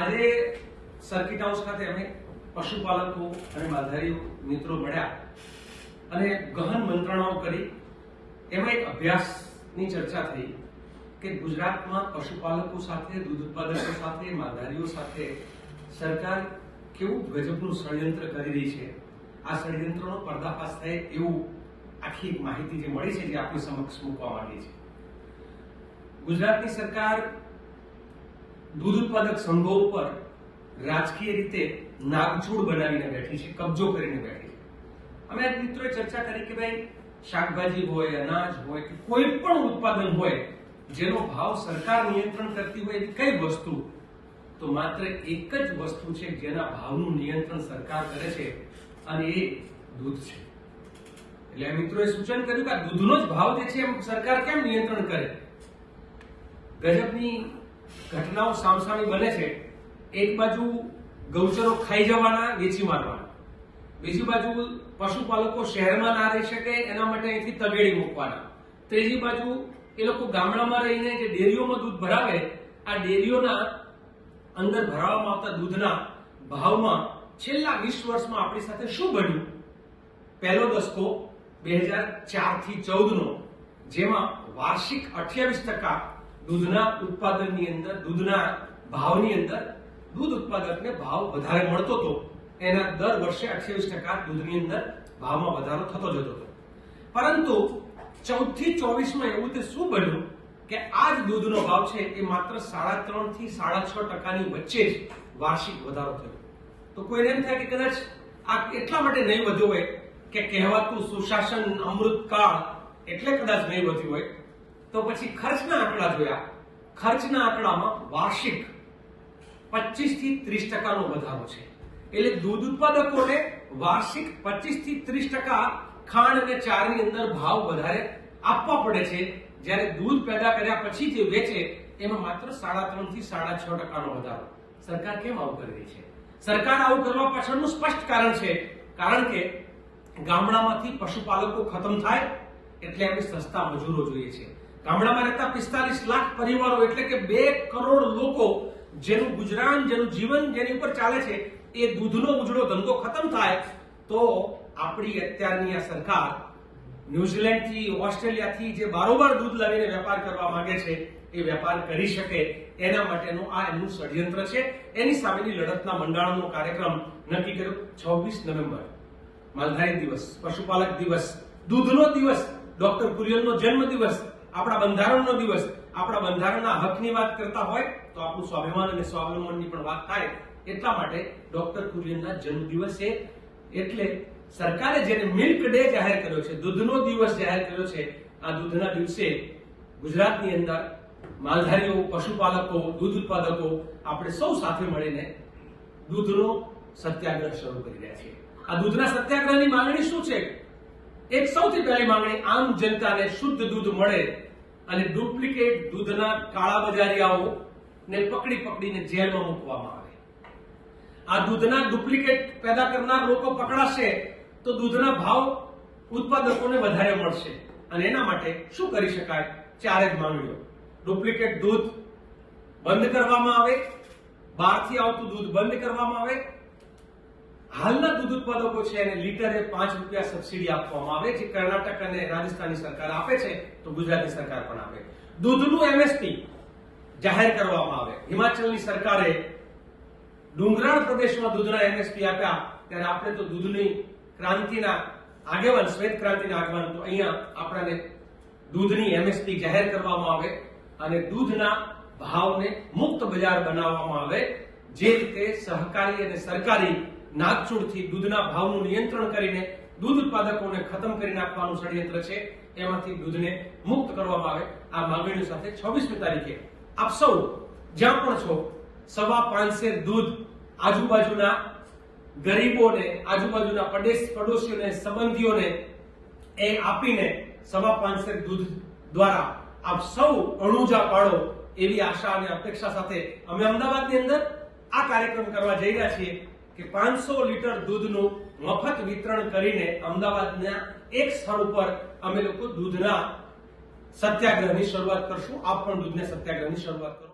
આજે circuit house ખાતે અમે પશુપાલકો અને માલધારી મિત્રો મળ્યા અને ગહન મંત્રણાઓ કરી. એમાં એક અભ્યાસની ચર્ચા થઈ કે ગુજરાતમાં પશુપાલકો સાથે, દૂધ ઉત્પાદકો સાથે, માલધારીઓ સાથે સરકાર કેવું ગજબનું ષડયંત્ર કરી રહી છે? આ ષડયંત્રનો પર્દાફાશ થાય એવું આખી માહિતી જે મળી છે જે આપણી સમક્ષ મૂકવા માંગી છે. ગુજરાતની સરકાર દૂધ ઉત્પાદક સંઘો ઉપર રાજકીય રીતે નાગચૂડ બનાવીને બેઠી છે, કબજો કરીને બેઠી છે. અમે મિત્રોએ ચર્ચા કરી કે ભાઈ, શાકભાજી હોય, અનાજ હોય કે કોઈ પણ ઉત્પાદન હોય, જેનો ભાવ સરકાર નિયંત્રણ કરતી હોય એવી કઈ વસ્તુ, તો માત્ર એક જ વસ્તુ છે જેના ભાવનું નિયંત્રણ સરકાર કરે છે અને એ દૂધ છે. એટલે મિત્રોએ સૂચન કર્યું કે દૂધનો જ ભાવ જે છે, એમ સરકાર કેમ નિયંત્રણ કરે? ગજબની ઘટનાઓ સામસામી બને છે, એક બાજુ ગૌચરો ખાઈ જવાના, વેચી મારવાના. બીજી બાજુ પશુપાલકો શહેરમાં ના રહી શકે, એના માટે અહીંથી તગેડી મૂકવાના. ત્રીજી બાજુ એ લોકો ગામડામાં રહીને જે ડેરીઓમાં દૂધ ભરાવે, આ ડેરીઓના અંદર ભરાવવામાં આવતા દૂધના ભાવમાં છેલ્લા વીસ વર્ષમાં આપણી સાથે શું બન્યું? પહેલો દસકો બે હજાર ચારથી ચૌદ નો જેમાં વાર્ષિક અઠ્યાવીસ ટકા દૂધના ઉત્પાદનની અંદર, દૂધના ભાવની અંદર, દૂધ ઉત્પાદકને ભાવ વધારે મળતો હતો એના દર વર્ષે અઠ્યાવીસ ટકા દૂધની અંદર ભાવમાં વધારો થતો જતો હતો. પરંતુ ચૌદથી ચોવીસમાં એવું તે શું બન્યું કે આ જ દૂધનો ભાવ છે એ માત્ર સાડા ત્રણથી સાડા છ ટકાની વચ્ચે જ વાર્ષિક વધારો થયો. તો કોઈને એમ થાય કે કદાચ આ એટલા માટે નહીં વધ્યો હોય કે કહેવાતું સુશાસન અમૃતકાળ એટલે કદાચ નહીં વધ્યું હોય તો પછી ખર્ચના આંકડા જોયા. ખર્ચના આંકડામાં વાર્ષિક પચીસથી ત્રીસ ટકાનો વધારો છે. એટલે દૂધ ઉત્પાદકોને વાર્ષિક પચીસથી ત્રીસ ટકા ખાંડ અને ચારની અંદર ભાવ વધારે આપવા પડે છે. જ્યારે દૂધ પેદા કર્યા પછી જે વેચે, એમાં માત્ર સાડા ત્રણથી સાડા છ ટકાનો વધારો. સરકાર કેમ આવું કરી રહી છે? સરકાર આવું કરવા પાછળનું સ્પષ્ટ કારણ છે. કારણ કે ગામડામાંથી પશુપાલકો ખતમ થાય, એટલે એમને સસ્તા મજૂરો જોઈએ છે. ગામડામાં રહેતા પિસ્તાલીસ લાખ પરિવારો એટલે કે બે કરોડ લોકો જેનું ગુજરાન, જેનું જીવન જેની ઉપર ચાલે છે, એ દૂધનો ઉજળો ધંધો ખતમ થાય તો આપણી અત્યારની આ સરકાર ન્યુઝીલેન્ડથી, ઓસ્ટ્રેલિયાથી જે બારોબાર દૂધ લાવીને વેપાર કરવા માંગે છે, એ વેપાર કરી શકે. એના માટેનું આ એમનું ષડયંત્ર છે. એની સામેની લડતના મંડાણનો કાર્યક્રમ નક્કી કર્યો છવ્વીસ નવેમ્બર. માલધારી દિવસ, પશુપાલક દિવસ, દૂધનો દિવસ, ડોક્ટર કુરિયનનો જન્મ દિવસ આપણા બંધારણનો દિવસ, આપણા બંધારણના હકની વાત કરતા હોય, તો આપણું સ્વાભિમાન અને સ્વાવલંબનની પણ વાત થાય. એટલા માટે ડોક્ટર કુરિયનના જન્મ દિવસે એટલે સરકારે જેને મિલ્ક ડે જાહેર કર્યો છે, દૂધનો દિવસ જાહેર કર્યો છે, આ દૂધના દિવસે ગુજરાતની અંદર માલધારીઓ, પશુપાલકો, દૂધ ઉત્પાદકો આપણે સૌ સાથે મળીને દૂધનો સત્યાગ્રહ શરૂ કરી રહ્યા છીએ. આ દૂધના સત્યાગ્રહની માંગણી શું છે? એક સૌથી પહેલી માંગણી, આમ જનતાને શુદ્ધ દૂધ મળે અને ડુપ્લિકેટ દૂધના કાળા બજારિયાઓ ને પકડી પકડીને જેલમાં મૂકવામાં આવે. આ દૂધના ડુપ્લિકેટ પેદા કરનાર લોકો પકડાશે તો દૂધના ભાવ ઉત્પાદકોને વધારે મળશે. અને એના માટે શું કરી શકાય? ચારે જ માંગણીઓ. ડુપ્લિકેટ દૂધ બંધ કરવામાં આવે, બહારથી આવતું દૂધ બંધ કરવામાં આવે હાલના દૂધ ઉત્પાદકો છે એને લીટરે પાંચ રૂપિયા સબસિડી આપવામાં આવે, જે કર્ણાટક અને રાજસ્થાનની સરકાર આપે છે, તો ગુજરાતની સરકાર પણ આપે. દૂધનું એમએસપી જાહેર કરવામાં આવે. હિમાચલની સરકારે ડુંગરાળ પ્રદેશમાં દૂધના એમએસપી આપ્યા, ત્યારે આપણે તો દૂધની ક્રાંતિના આગેવાન, શ્વેત ક્રાંતિના આગેવાન તો અહીંયા આપણને દૂધની એમએસપી જાહેર કરવામાં આવે અને દૂધના ભાવને મુક્ત બજાર બનાવવામાં આવે. જે રીતે સહકારી અને સરકારી નાગચૂડથી દૂધના ભાવનું નિયંત્રણ કરીને દૂધ ઉત્પાદકોને ખતમ કરી નાખવાનું ષડયંત્ર છે. એમાંથી દૂધને મુક્ત કરવામાં આવે. આ માંગણીઓ સાથે છવ્વીસમી તારીખે આપ સૌ જ્યાં પણ છો, સવા પાંચસે દૂધ આજુબાજુના ગરીબોને, આજુબાજુના પડેશ પડોશીઓને, સંબંધીઓને એ આપીને સવા પાંચસેર દૂધ દ્વારા આપ સૌ અણુજા પાડો એવી આશા અને અપેક્ષા સાથે અમે અમદાવાદની અંદર આ કાર્યક્રમ કરવા જઈ રહ્યા છીએ. કે પાંચસો લીટર દૂધનું મફત વિતરણ કરીને અમદાવાદના એક સ્થળ ઉપર અમે લોકો દૂધના સત્યાગ્રહની શરૂઆત કરશું. આપ પણ દૂધના સત્યાગ્રહની શરૂઆત કરો.